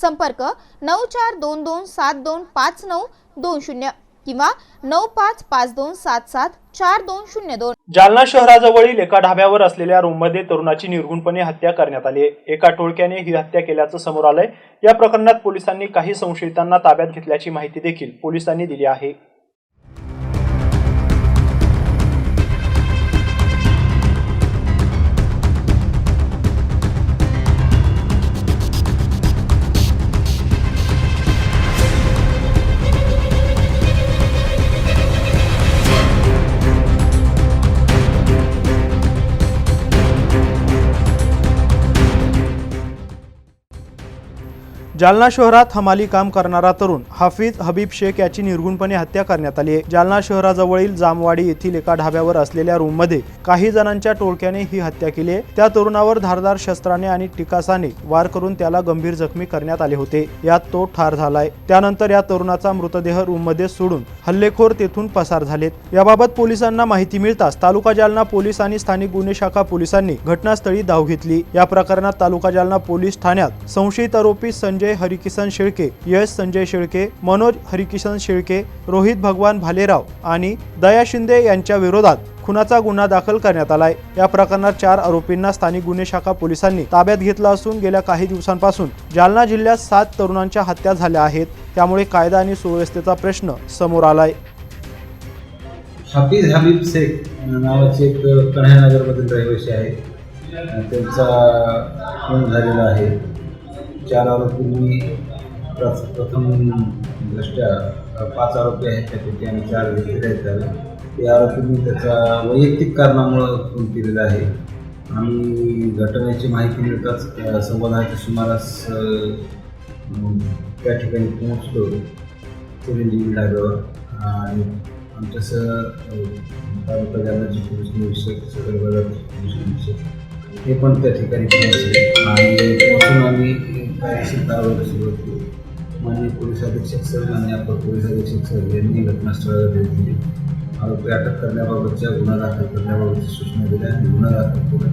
संपर्क नऊ चार दोन दोन सात दोन पाच नऊ दोन शून्य किंवा नऊ पाच पाच दोन सात सात चार दोन शून्य दोन. जालना शहराजवळील एका ढाब्यावर असलेल्या रूममध्ये तरुणाची निर्गुणपणे हत्या करण्यात आली एका टोळक्याने ही हत्या केल्याचं समोर आलंय. या प्रकरणात पोलिसांनी काही संशयितांना ताब्यात घेतल्याची माहिती देखील पोलिसांनी दिली आहे. जालना शहरात हमाली काम करणारा तरुण हाफिज हबीब शेख याची निर्गुणपणे हत्या करण्यात आली आहे. जालना शहराजवळील जामवाडी येथील एका ढाब्यावर असलेल्या रूममध्ये काही जणांच्या टोळक्याने ही हत्या केली आहे. त्या तरुणावर धारदार शस्त्राने आणि टिकासाने वार करून त्याला गंभीर जखमी करण्यात आले होते. यात तो ठार झालाय. त्यानंतर या तरुणाचा मृतदेह रूममध्ये सोडून हल्लेखोर तेथून पसार झालेत. याबाबत पोलिसांना माहिती मिळताच तालुका जालना पोलीस आणि स्थानिक गुन्हे शाखा पोलिसांनी घटनास्थळी धाव घेतली. या प्रकरणात तालुका जालना पोलीस ठाण्यात संशयित आरोपी संजय हरिकिसन शेळके यश संजय शेळके मनोज हरिकिसन शेळके रोहित भगवान भालेराव आणि दया शिंदे यांच्या विरोधात खुनाचा गुन्हा दाखल करण्यात आलाय. या प्रकरणात चार आरोपींना स्थानिक गुन्हे शाखा पोलिसांनी ताब्यात घेतला असून गेल्या काही दिवसांपासून जालना जिल्ह्यात सात तरुणांच्या हत्या झाल्या आहेत. त्यामुळे कायदा आणि सुव्यवस्थेचा प्रश्न समोर आलाय. हाफिज हबीब शेख नावाचे एक कन्हानगरमधील रहिवासी आहे. त्यांचा खून झालेला आहे. चार आरोपींनी प्रथ प्रथम दृष्ट्या पाच आरोपी आहेत त्यापैकी आम्ही चार व्यक्ती आहेत त्याला. ते आरोपींनी त्याचा वैयक्तिक कारणामुळं खून केलेला आहे. आम्ही घटनेची माहिती मिळताच संवादाच्या सुमारास त्या ठिकाणी पोहोचलो चिरंजीवी ढाब्यावर. आणि आमच्यासह सह तालुका जालन्याचे पोलीस निरीक्षक सदर विभागाचे पोलीस निरीक्षक हे पण त्या ठिकाणी पोहोचले आणि पोहोचून आम्ही कायदेशीर कारवाईला सुरुवात केली माननीय पोलीस अधीक्षक सर आणि अपर पोलीस अधीक्षक सर यांनी घटनास्थळाला भेट दिली. आरोपी अटक करण्याबाबतच्या गुन्हा दाखल करण्याबाबतच्या सूचना दिल्या आणि गुन्हा दाखल करून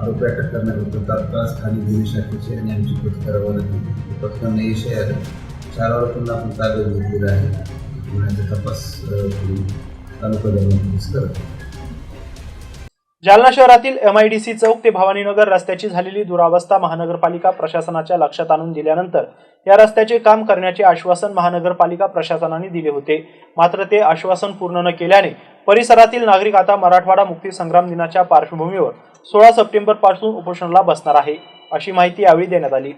आरोपी अटक करण्याबद्दल तात्काळ स्थानिक गुन्हे शाखेचे आणि आमची पथकर रवाना केली यश आलं. चार आरोपींना आपण ताब्यात घेतलेला आहे. गुन्ह्याचा तपास तालुका दरम्यान पोलीस करत जालना शहरातील एमआयडीसी चौक ते भवानीनगर रस्त्याची झालेली दुरावस्था महानगरपालिका प्रशासनाच्या लक्षात आणून दिल्यानंतर या रस्त्याचे काम करण्याचे आश्वासन महानगरपालिका प्रशासनाने दिले होते. मात्र ते आश्वासन पूर्ण न केल्याने परिसरातील नागरिक आता मराठवाडा मुक्ती संग्राम दिनाच्या पार्श्वभूमीवर सोळा सप्टेंबरपासून उपोषणाला बसणार आहे अशी माहिती यावेळी देण्यात आली.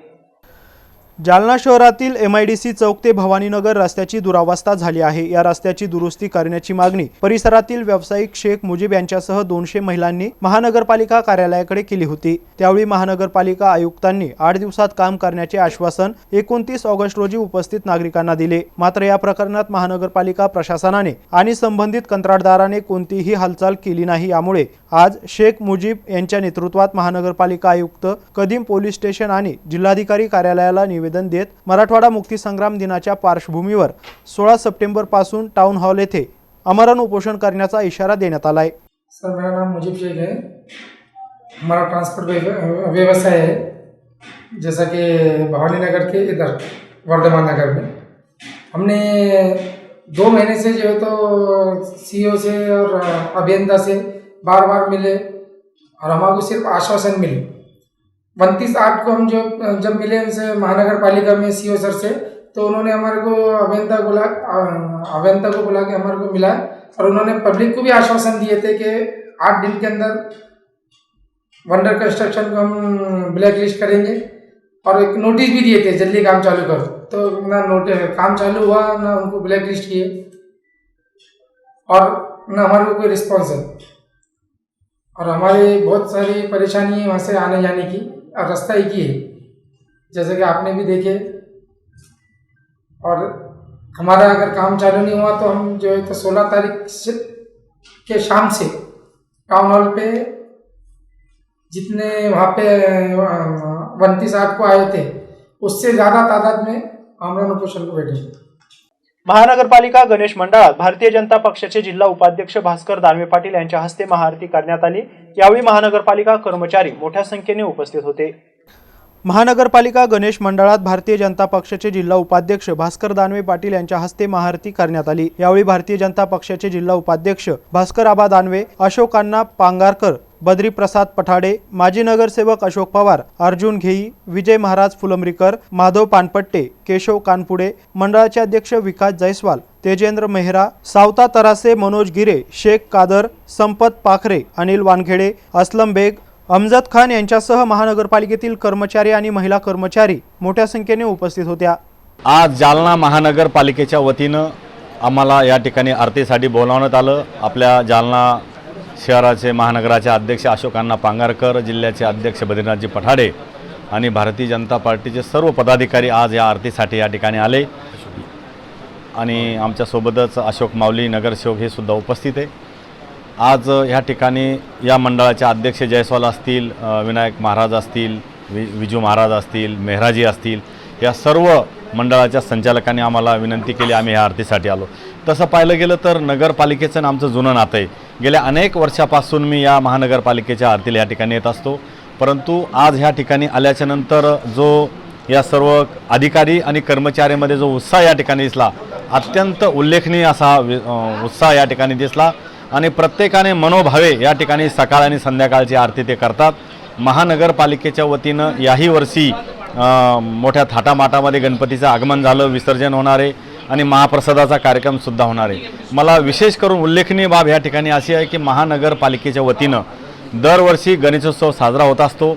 जालना शहरातील एमआयडीसी चौक ते भवानीनगर रस्त्याची दुरावस्था झाली आहे. या रस्त्याची दुरुस्ती करण्याची मागणी परिसरातील व्यावसायिक शेख मुजीब यांच्यासह दोनशे महिलांनी महानगरपालिका कार्यालयाकडे केली होती. त्यावेळी महानगरपालिका आयुक्तांनी आठ दिवसात काम करण्याचे आश्वासन एकोणतीस ऑगस्ट रोजी उपस्थित नागरिकांना दिले. मात्र या प्रकरणात महानगरपालिका प्रशासनाने आणि संबंधित कंत्राटदाराने कोणतीही हालचाल केली नाही. यामुळे आज शेख मुजीब यांच्या नेतृत्वात महानगरपालिका आयुक्त कदीम पोलीस स्टेशन आणि जिल्हाधिकारी कार्यालयाला निवेदन देत मराठवाडा मुक्तीसंग्राम दिनाच्या पार्श्वभूमीवर सोळा सप्टेंबरपासून टाउन हॉल येथे अमरण उपोषण करण्याचा इशारा देण्यात आलाय. सर मेरा नाम मुजीब शेख है। हमारा ट्रांसपोर्ट व्यवसाय है। जैसा कि भवानी नगर के इधर वर्धमान नगर में। हमने दो महीने से जो है तो सीईओ से और अभियंता से बार बार मिले और हमारे को सिर्फ़ आश्वासन मिले। उनतीस आठ को हम जो, जब मिले उनसे महानगर पालिका में सीईओ सर से तो उन्होंने हमारे को अभियंता बुला, अभियंता को बुला के हमारे को मिला और उन्होंने पब्लिक को भी आश्वासन दिए थे कि आठ दिन के अंदर वंडर कंस्ट्रक्शन को हम ब्लैक लिस्ट करेंगे और एक नोटिस भी दिए थे, जल्दी काम चालू करो। तो ना नोट काम चालू हुआ, ना उनको ब्लैक लिस्ट किए और ना हमारे को कोई रिस्पॉन्स है। और हमारे बहुत सारी परेशानी है वहाँ से आने जाने की और रास्ता एक ही है। जैसे कि आपने भी देखे। और हमारा अगर काम चालू नहीं हुआ तो हम जो है तो सोलह तारीख से, के शाम से टाउन हॉल पे जितने वहाँ पे वंती साहब को आए थे, उससे ज़्यादा तादाद में आमरण उपोषण को बैठे। महानगरपालिका गणेश मंडळात भारतीय जनता पक्षाचे जिल्हा उपाध्यक्ष भास्कर दानवे पाटील यांच्या हस्ते महाआरती करण्यात आली. यावेळी महानगरपालिका कर्मचारी मोठ्या संख्येने उपस्थित होते. महानगरपालिका गणेश मंडळात भारतीय जनता पक्षाचे जिल्हा उपाध्यक्ष भास्कर दानवे पाटील यांच्या हस्ते महाआरती करण्यात आली. यावेळी भारतीय जनता पक्षाचे जिल्हा उपाध्यक्ष भास्कर आबा दानवे अशोकांना पांगारकर बद्री प्रसाद पठाडे माजी नगरसेवक अशोक पवार अर्जुन घेई विजय महाराज फुलंब्रीकर माधव पानपट्टे केशव कानपुडे मंडळाचे अध्यक्ष विकास जयस्वाल तेजेंद्र मेहरा सावता तरासे मनोज गिरे शेख कादर संपत पाखरे अनिल वानखेडे असलम बेग अमजद खान यांच्यासह महानगरपालिकेतील कर्मचारी आणि महिला कर्मचारी मोठ्या संख्येने उपस्थित होत्या. आज जालना महानगरपालिकेच्या वतीनं आम्हाला या ठिकाणी आरतीसाठी बोलावण्यात आलं. आपल्या जालना शहराचे महानगराचे अध्यक्ष अशोकांना पांगारकर जिल्ह्याचे अध्यक्ष बद्रीनाथजी पठाडे आणि भारतीय जनता पार्टीचे सर्व पदाधिकारी आज या आरतीसाठी या ठिकाणी आले. आणि आमच्यासोबतच अशोक माऊली नगरसेवक हे सुद्धा उपस्थित आहे. आज ह्या ठिकाणी या मंडळाचे अध्यक्ष जयस्वाल असतील विनायक महाराज असतील वि विजू महाराज असतील मेहराजी असतील या सर्व मंडळाच्या संचालकांनी आम्हाला विनंती केली आम्ही ह्या आरतीसाठी आलो. तसं पाहिलं गेलं तर नगरपालिकेचं आणि आमचं जुनं नातं आहे. गेल्या अनेक वर्षापासून मी या महानगरपालिकेच्या आरतीला या ठिकाणी येत असतो. परंतु आज ह्या ठिकाणी आल्याच्यानंतर जो या सर्व अधिकारी आणि कर्मचाऱ्यांमध्ये जो उत्साह या ठिकाणी दिसला अत्यंत उल्लेखनीय असा वि- उत्साह या ठिकाणी दिसला. आणि प्रत्येकाने मनोभावे या ठिकाणी सकाळ आणि संध्याकाळची आरती ते करतात. महानगरपालिकेच्या वतीनं याही वर्षी मोठ्या थाटामाटामध्ये गणपतीचं आगमन झालं विसर्जन होणार आहे आणि महाप्रसादाचा कार्यक्रमसुद्धा होणार आहे. मला विशेष करून उल्लेखनीय बाब या ठिकाणी अशी आहे की महानगरपालिकेच्या वतीनं दरवर्षी गणेशोत्सव साजरा होत असतो.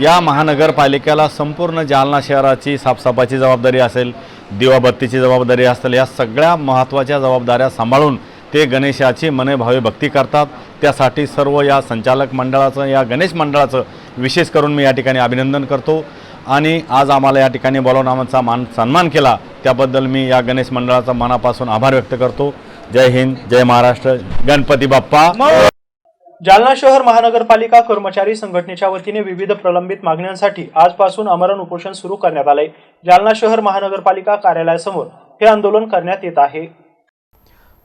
या महानगरपालिकेला संपूर्ण जालना शहराची साफसफाईची जबाबदारी असेल दिवाबत्तीची जबाबदारी असेल या सगळ्या महत्त्वाच्या जबाबदाऱ्या सांभाळून ते गणेशाची मने भावे भक्ती करतात. त्यासाठी सर्व या संचालक मंडळाचं या गणेश मंडळाचं विशेष करून मी या ठिकाणी अभिनंदन करतो. आणि आज आम्हाला या ठिकाणी बोलावून आमचा मान सन्मान केला त्याबद्दल मी या गणेश मंडळाचा मनापासून आभार व्यक्त करतो. जय हिंद जय महाराष्ट्र गणपती बाप्पा. जालना शहर महानगरपालिका कर्मचारी संघटनेच्या वतीने विविध प्रलंबित मागण्यांसाठी आजपासून आमरण उपोषण सुरू करण्यात आले जालना शहर महानगरपालिका कार्यालयासमोर हे आंदोलन करण्यात येत आहे.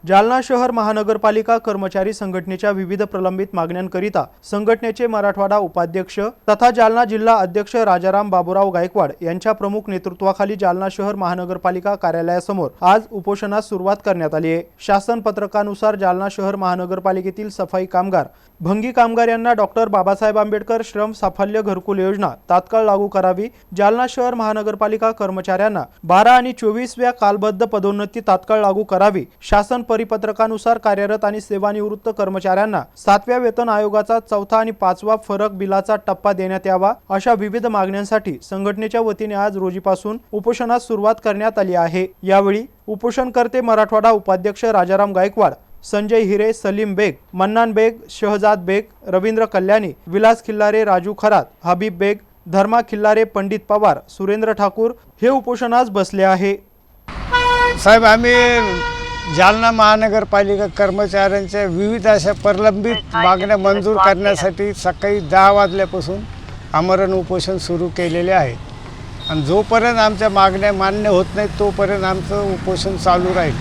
जालना शहर महानगरपालिका कर्मचारी संघटनेच्या विविध प्रलंबित मागण्यांकरिता संघटनेचे मराठवाडा उपाध्यक्ष तथा जालना जिल्हा अध्यक्ष राजाराम बाबूराव गायकवाड यांच्या प्रमुख नेतृत्वाखाली जालना शहर महानगरपालिका कार्यालयासमोर आज उपोषणास सुरुवात करण्यात आली आहे. शासन पत्रकानुसार जालना शहर महानगरपालिकेतील सफाई कामगार भंगी कामगार यांना डॉक्टर बाबासाहेब आंबेडकर श्रम साफल्य घरकुल योजना तात्काळ लागू करावी जालना शहर महानगरपालिका कर्मचाऱ्यांना बारा आणि चोवीसव्या कालबद्ध पदोन्नती तात्काळ लागू करावी शासन परिपत्रकानुसार कार्यरत आणि सेवानिवृत्त कर्मचाऱ्यांना सातव्या वेतन आयोगाचा चौथा आणि पाचवा फरक बिलाचा टप्पा देण्यात यावा अशा विविध मागण्यांसाठी संघटनेच्या वतीने आज रोजीपासून उपोषणास सुरुवात करण्यात आली आहे. यावेळी उपोषणकर्ते मराठवाडा उपाध्यक्ष राजाराम गायकवाड संजय हिरे सलीम बेग मन्नान बेग शहजाद बेग रवींद्र कल्याणी विलास खिल्लारे राजू खरात हबीब बेग धर्मा खिल्लारे पंडित पवार सुरेंद्र ठाकूर हे उपोषणास बसले आहे. साहेब आम्ही जालना महानगरपालिका कर्मचाऱ्यांच्या विविध अशा प्रलंबित मागण्या मंजूर करण्यासाठी सकाळी दहा वाजल्यापासून आमरण उपोषण सुरू केलेले आहे. आणि जोपर्यंत आमच्या मागण्या मान्य होत नाहीत तोपर्यंत आमचं उपोषण चालू राहील.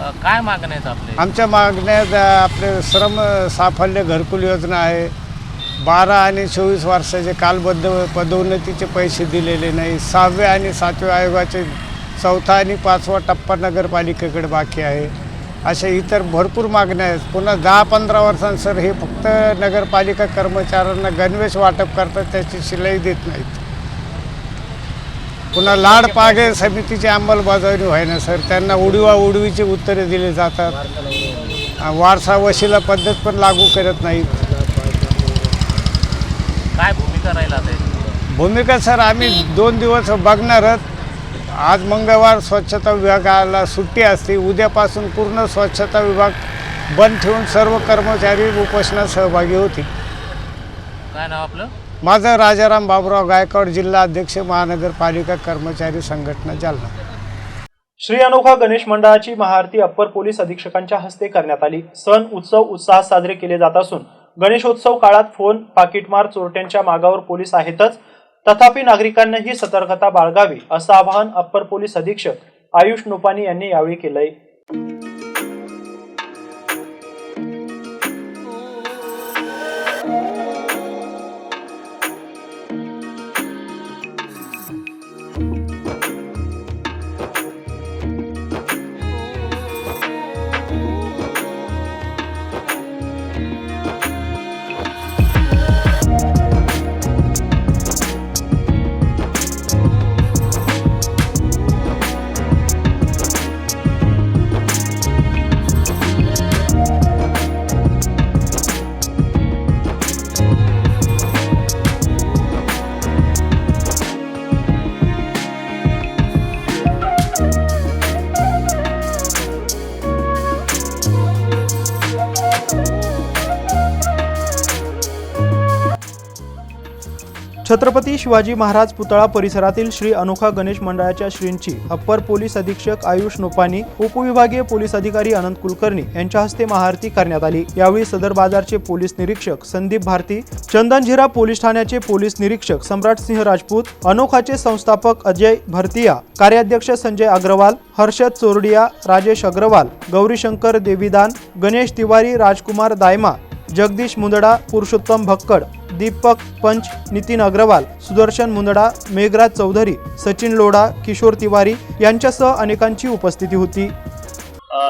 अ, काय मागण्या आहेत आपले? आमच्या मागण्यात आपले श्रम साफल्य घरकुल योजना आहे. बारा आणि चोवीस वर्षाचे कालबद्ध पदोन्नतीचे पैसे दिलेले नाही. सहाव्या आणि सातव्या आयोगाचे चौथा आणि पाचवा टप्पा नगरपालिकेकडे बाकी आहे. अशा इतर भरपूर मागण्या आहेत. पुन्हा दहा पंधरा वर्षांसर हे फक्त नगरपालिका कर्मचाऱ्यांना गणवेश वाटप करतात त्याची शिलाई देत नाहीत. पुन्हा लाड पागे समितीची अंमलबजावणी व्हायना सर. त्यांना उडीवा उडवीची उत्तरे दिली जातात. वारसा वशिला पद्धत पण लागू करत नाहीत. काय भूमिका राहील? भूमिका सर आम्ही दोन दिवस बघणारच. आज मंगळवार स्वच्छता विभागाला सुट्टी असते उद्यापासून पूर्ण स्वच्छता विभाग बंद ठेवून सर्व कर्मचारी उपोषणात सहभागी होतील. काय नाव आपलं? माझं राजाराम बाबुराव गायकवाड जिल्हा अध्यक्ष महानगरपालिका कर्मचारी संघटना जालना. श्री अनोखा गणेश मंडळाची महाआरती अप्पर पोलीस अधीक्षकांच्या हस्ते करण्यात आली. सण उत्सव उत्साहात साजरे केले जात असून गणेशोत्सव काळात फोन पाकिटमार चोरट्यांच्या मागावर पोलीस आहेतच. तथापि नागरिकांनीही सतर्कता बाळगावी असं आवाहन अप्पर पोलीस अधीक्षक आयुष नोपानी यांनी यावेळी केलंय. छत्रपती शिवाजी महाराज पुतळा परिसरातील श्री अनोखा गणेश मंडळाच्या श्रींची अप्पर पोलीस अधीक्षक आयुष नोपानी उपविभागीय पोलीस अधिकारी अनंत कुलकर्णी यांच्या हस्ते महाआरती करण्यात आली. यावेळी सदर बाजारचे पोलीस निरीक्षक संदीप भारती चंदनझिरा पोलीस ठाण्याचे पोलीस निरीक्षक सम्राट सिंह राजपूत अनोखाचे संस्थापक अजय भरतिया कार्याध्यक्ष संजय अग्रवाल हर्षद चोरडिया राजेश अग्रवाल गौरीशंकर देवीदान गणेश तिवारी राजकुमार दायमा जगदीश मुंदडा पुरुषोत्तम भक्कड दीपक पंच नितीन अग्रवाल सुदर्शन मुंदडा मेघराज चौधरी सचिन लोढा किशोर तिवारी यांच्यासह अनेकांची उपस्थिती होती.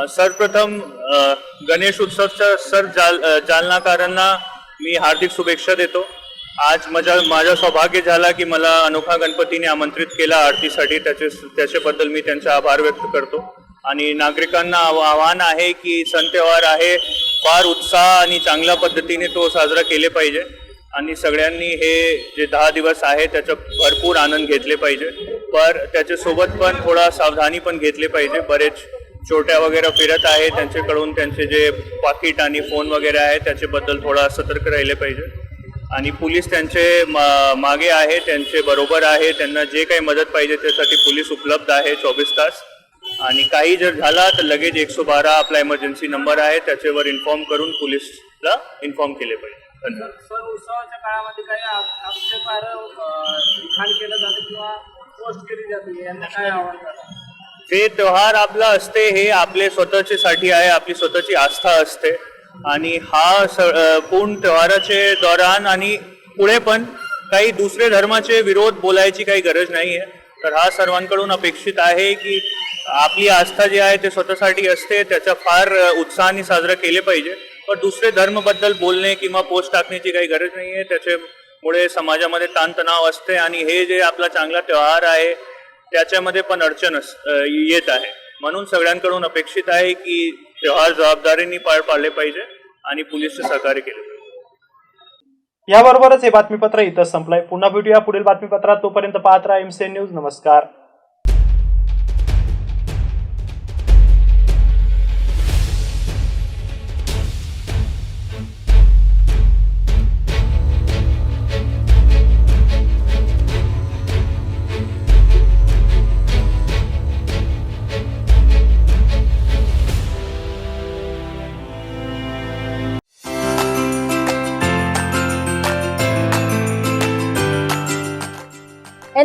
सर्वप्रथम गणेश उत्सवच्या सर जाल जालनाकारांना मी हार्दिक शुभेच्छा देतो. आज माझ्या माझा सौभाग्य झाला की मला अनोखा गणपतीने आमंत्रित केला आरतीसाठी. त्याचे त्याच्याबद्दल मी त्यांचा आभार व्यक्त करतो. आणि नागरिकांना आव- आव्हान आहे की सण त्योहार आहे. फार उत्साह आणि चांगल्या पद्धतीने तो साजरा केले पाहिजे. आणि सगळ्यांनी हे जे दहा दिवस आहे त्याचा भरपूर आनंद घेतले पाहिजे. पर त्याच्यासोबत पण थोडा सावधानी पण घेतली पाहिजे. बरेच छोट्या वगैरे फिरत आहे त्यांच्याकडून त्यांचे जे पाकिट आणि फोन वगैरे आहे त्याच्याबद्दल थोडा सतर्क राहिले पाहिजे. आणि पोलीस त्यांचे मा- मागे आहे त्यांचे बरोबर आहे त्यांना जे काही मदत पाहिजे त्यासाठी पोलीस उपलब्ध आहे चोवीस तास. आणि काही जर झाला तर लगेच एकशे बारा आपला इमर्जन्सी नंबर आहे त्याच्यावर इन्फॉर्म करून पोलीसला इन्फॉर्म केले पाहिजे. सण उत्सवाच्या काळामध्ये काही आ- लिखाण केलं जातं किंवा पोस्ट केली जाते. यांना काय आव्हान करतात ते त्योहार आपला असते हे आपले स्वतःचे साठी आहे आपली स्वतःची आस्था असते. आणि हा स पूर्ण त्योहाराचे दौरान आणि पुढे पण काही दुसरे धर्माचे विरोध बोलायची काही गरज नाही आहे तर हा सर्वांकडून अपेक्षित आहे की आपली आस्था जी आहे ते स्वतःसाठी असते. त्याचा फार उत्साहाने साजरा केले पाहिजे. पण दुसरे धर्मबद्दल बोलणे किंवा पोस्ट टाकण्याची काही गरज नाही आहे. त्याच्यामुळे समाजामध्ये ताणतणाव असते आणि हे जे आपला चांगला त्योहार आहे त्याच्यामध्ये पण अडचण अस- येत आहे. म्हणून सगळ्यांकडून अपेक्षित आहे की त्योहार जबाबदारीने पार पाडले पाहिजे आणि पोलीसचे सहकार्य केले पाहिजे. याबरोबरच हे बातमीपत्र इथं संपलंय. पुन्हा भेटूया पुढील बातमीपत्रात. तोपर्यंत पाहत राहा एमसीएन न्यूज नमस्कार.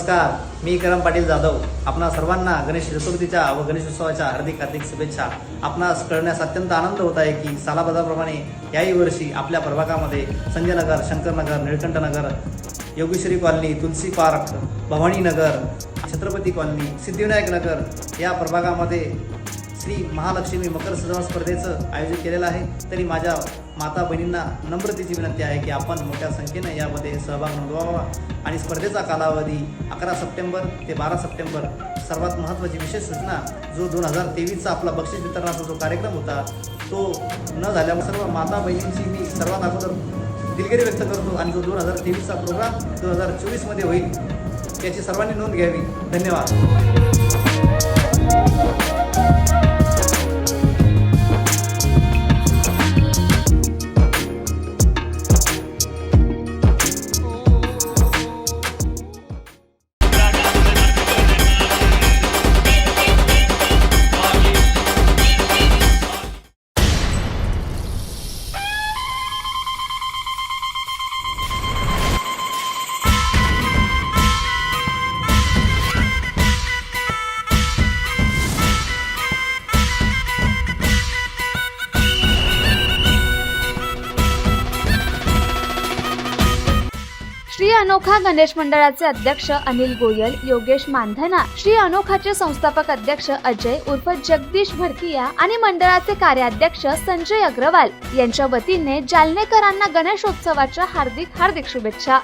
नमस्कार मी करम पाटील जाधव. आपणा सर्वांना गणेश चतुर्थीच्या व गणेश उत्सवाच्या हार्दिक हार्दिक शुभेच्छा. आपणास कळण्यास अत्यंत आनंद होत आहे की सालाबाजाप्रमाणे याही वर्षी आपल्या प्रभागामध्ये Sanjaynagar Shankarnagar Nilkanthnagar Yogeshwari colony Tulsi park Bhavaninagar Chhatrapati colony Siddhivinayak Nagar या प्रभागामध्ये श्री महालक्ष्मी मकर सजवा स्पर्धेचं आयोजन केलेलं आहे. तरी माझ्या माता बहिणींना नम्रतेची विनंती आहे की आपण मोठ्या संख्येनं यामध्ये सहभाग नोंदवावा आणि स्पर्धेचा कालावधी अकरा सप्टेंबर ते बारा सप्टेंबर सर्वात महत्त्वाची विशेष सूचना जो दोन हजार तेवीसचा आपला बक्षीस वितरणाचा जो कार्यक्रम होता तो न झाल्यामुळे सर्व माता बहिणींची मी सर्वात अगोदर दिलगिरी व्यक्त करतो आणि जो दोन हजार तेवीसचा प्रोग्राम दोन हजार चोवीसमध्ये होईल त्याची सर्वांनी नोंद घ्यावी. धन्यवाद. अनोखा गणेश मंडळाचे अध्यक्ष अनिल गोयल योगेश मानधना श्री अनोखाचे संस्थापक अध्यक्ष अजय उर्फ जगदीश भरकिया आणि मंडळाचे कार्याध्यक्ष संजय अग्रवाल यांच्या वतीने जालनेकरांना गणेशोत्सवाच्या हार्दिक हार्दिक शुभेच्छा.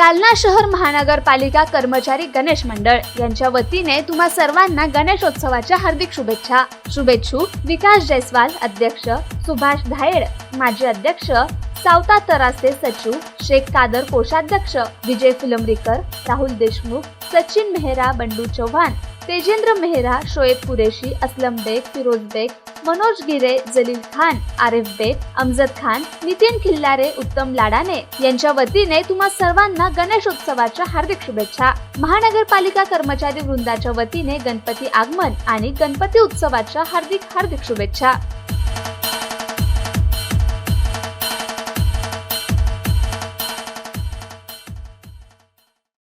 जालना शहर महानगरपालिका कर्मचारी गणेश मंडळ. यांच्या वतीने तुम्हा सर्वांना गणेशोत्सवाच्या हार्दिक शुभेच्छा. शुभेच्छू विकास जयस्वाल अध्यक्ष. सुभाष धायड माजी अध्यक्ष. सावता तरासे सचिव. शेख कादर कोषाध्यक्ष. विजय फुलंब्रीकर राहुल देशमुख सचिन मेहरा बंडू चव्हाण. तेजेंद्र मेहरा शोएब कुरेशी असलम बेग फिरोज बेग मनोज गिरे जलील खान आरिफ बेग अमजद खान नितीन खिल्लारे उत्तम लाडाने यांच्या वतीने तुम्हा सर्वांना गणेशोत्सवाच्या हार्दिक शुभेच्छा. महानगरपालिका कर्मचारी वृंदाच्या वतीने गणपती आगमन आणि गणपती उत्सवाच्या हार्दिक हार्दिक शुभेच्छा.